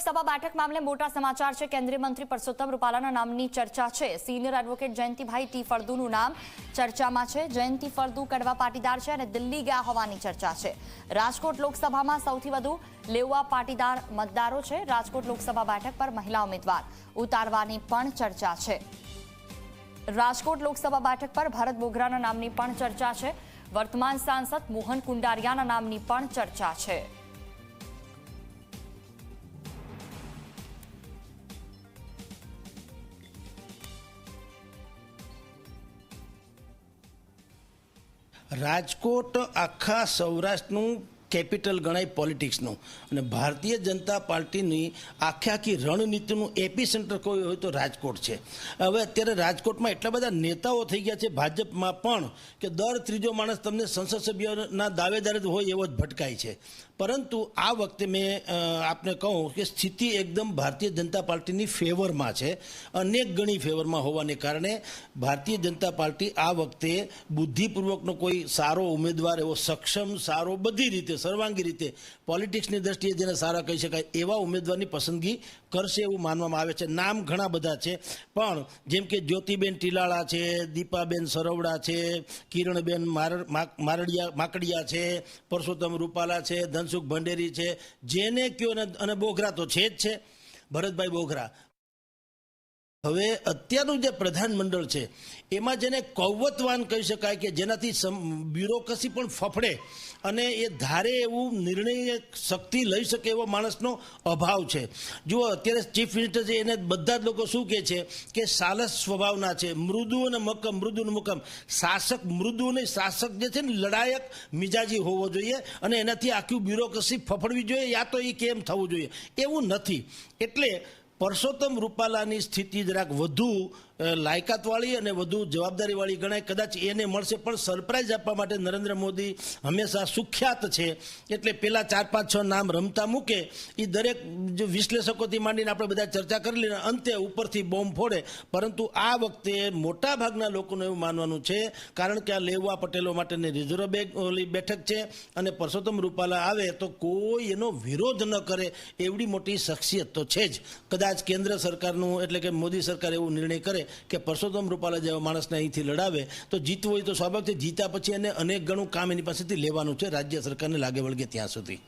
લોકસભા બેઠક મામલે મોટા સમાચાર છે. કેન્દ્રીય મંત્રી પરસોત્તમ રૂપાલાના નામની ચર્ચા છે. સિનિયર એડવોકેટ જયંતિભાઈ ટી ફળદુનું નામ ચર્ચામાં છે. જયંતિ ફળદુ કડવા પાટીદાર છે અને દિલ્હી ગયા હોવાની ચર્ચા છે. રાજકોટ લોકસભામાં સૌથી વધુ લેવા પાટીદાર મતદારો છે. રાજકોટ લોકસભા બેઠક પર મહિલા ઉમેદવાર ઉતારવાની પણ ચર્ચા છે. રાજકોટ લોકસભા બેઠક પર ભરત બોગરાના નામની પણ ચર્ચા છે. વર્તમાન સાંસદ મોહન કુંડારિયાના નામની પણ ચર્ચા છે. રાજકોટ આખા સૌરાષ્ટ્રનું કેપિટલ ગણાય પોલિટિક્સનું. અને ભારતીય જનતા પાર્ટીની આખે આખી રણનીતિનું એપી સેન્ટર કોઈ હોય તો રાજકોટ છે. હવે અત્યારે રાજકોટમાં એટલા બધા નેતાઓ થઈ ગયા છે ભાજપમાં પણ કે દર ત્રીજો માણસ તમને સંસદ સભ્યોના દાવેદાર હોય એવો જ ભટકાય છે. પરંતુ આ વખતે મેં આપને કહું કે સ્થિતિ એકદમ ભારતીય જનતા પાર્ટીની ફેવરમાં છે. અનેક ગણી ફેવરમાં હોવાને કારણે ભારતીય જનતા પાર્ટી આ વખતે બુદ્ધિપૂર્વકનો કોઈ સારો ઉમેદવાર, એવો સક્ષમ, સારો બધી રીતે સર્વાંગી રીતે પોલિટિક્સની દ્રષ્ટિએ જેને સારા કહી શકાય એવા ઉમેદવારની પસંદગી કરશે એવું માનવામાં આવે છે. નામ ઘણા બધા છે, પણ જેમ કે જ્યોતિબેન ટીલાળા છે, દીપાબેન સરવડા છે, કિરણબેન મારડિયા, માકડિયા છે, પરસોત્તમ રૂપાલા છે, ધનસુખ ભંડેરી છે, જેને કયો અને બોઘરા તો છે જ છે. ભરતભાઈ બોઘરા હવે અત્યારનું જે પ્રધાનમંડળ છે, એમાં જેને કૌવતવાન કહી શકાય કે જેનાથી બ્યુરોક્રસી પણ ફફડે અને એ ધારે એવું નિર્ણય શક્તિ લઈ શકે એવો માણસનો અભાવ છે. જુઓ, અત્યારે ચીફ મિનિસ્ટર છે, એને બધા જ લોકો શું કહે છે કે સાલસ સ્વભાવના છે. મૃદુ અને મક્કમ, મૃદુ અને મક્કમ. શાસક મૃદુ અને શાસક જે છે ને લડાયક મિજાજી હોવો જોઈએ અને એનાથી આખી બ્યુરોક્રસી ફફડવી જોઈએ, યા તો એ કેમ થવું જોઈએ? એવું નથી. એટલે પરસોત્તમ રૂપાલાની સ્થિતિ જરાક વધુ લાયકાતવાળી અને વધુ જવાબદારીવાળી ગણાય. કદાચ એને મળશે, પણ સરપ્રાઇઝ આપવા માટે નરેન્દ્ર મોદી હંમેશા સુખ્યાત છે. એટલે પેલા ચાર, પાંચ, છ નામ રમતા મૂકે એ દરેક જે વિશ્લેષકોથી માંડીને આપણે બધા ચર્ચા કરી લઈને અંતે ઉપરથી બોમ્બ ફોડે. પરંતુ આ વખતે મોટા ભાગના લોકોનું એવું માનવાનું છે, કારણ કે આ લેવા પટેલો માટેની રિઝર્વ ઓલી બેઠક છે અને પરસોત્તમ રૂપાલા આવે તો કોઈ એનો વિરોધ ન કરે, એવડી મોટી શખ્સિયત તો છે જ. કદાચ કેન્દ્ર સરકારનું, એટલે કે મોદી સરકાર એવું નિર્ણય કરે કે પરસોત્તમ રૂપાલા જેવા માણસને અહીંથી લડાવે, તો જીતવું હોય તો સ્વાભાવિક જીતા પછી એને અનેક ગણું કામ એની પાસેથી લેવાનું છે, રાજ્ય સરકારને લાગે વળગે ત્યાં સુધી.